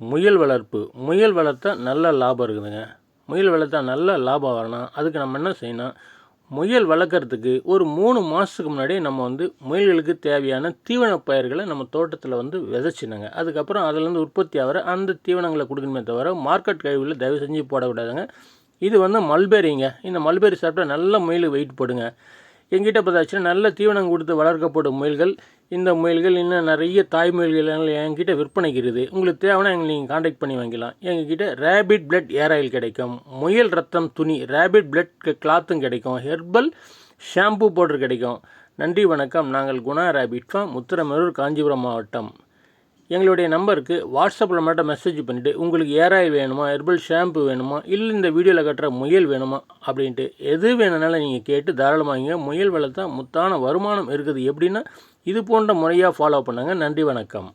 முயல் வளர்ப்பு. முயல் வளர்த்தா நல்ல லாபம் இருக்குதுங்க. முயல் வளர்த்தா நல்ல லாபம் வரணும். அதுக்கு நம்ம என்ன செய்யணும்? முயல் வளர்க்குறதுக்கு ஒரு மூணு மாதத்துக்கு முன்னாடியே நம்ம வந்து முயல்களுக்கு தேவையான தீவன பயிர்களை நம்ம தோட்டத்தில் வந்து விதைச்சினுங்க அதுக்கப்புறம் அதுலேருந்து உற்பத்தி ஆகிற அந்த தீவனங்களை கொடுக்கணுமே தவிர மார்க்கெட் கழிவுகளில் தயவு செஞ்சு போடக்கூடாதுங்க. இது வந்து மல்பெரிங்க இந்த மல்பெரி சாப்பிட்டா நல்ல முயல் வெயிட் போடுங்க. எங்கிட்ட பார்த்தாச்சுன்னா நல்ல தீவனம் கொடுத்து வளர்க்கப்படும் முயல்கள். இந்த முயல்கள் இன்னும் நிறைய தாய் முயல்கள் என்கிட்ட விற்பனைக்கு இருக்குது. உங்களுக்கு தேவைன்னா எங்களை நீங்கள் காண்டாக்ட் பண்ணி வாங்கிக்கலாம். எங்ககிட்ட ரேபிட் பிளட் ஏர் ஆயில் கிடைக்கும். முயல் ரத்தம் துணி ரேபிட் பிளட் கிளாத்தும் கிடைக்கும். ஹெர்பல் ஷாம்பு பவுடர் கிடைக்கும். நன்றி வணக்கம். நாங்கள் குணா ரேபிட் ஃபார்ம் உத்திரமேரூர் காஞ்சிபுரம் மாவட்டம். எங்களுடைய நம்பருக்கு வாட்ஸ்அப்பில் மட்டும் மெசேஜ் பண்ணிவிட்டு உங்களுக்கு ஏராய் வேணுமா? ஹெர்பல் ஷாம்பு வேணுமா? இல்லை இந்த வீடியோவில் கட்டுற முயல் வேணுமா? அப்படின்ட்டு எது வேணும்னாலும் நீங்கள் கேட்டு தாராளமாகிங்க முயல் வளர்த்தா முத்தான வருமானம் இருக்குது. எப்படின்னா இது போன்ற முறையாக ஃபாலோ பண்ணுங்கள் நன்றி வணக்கம்.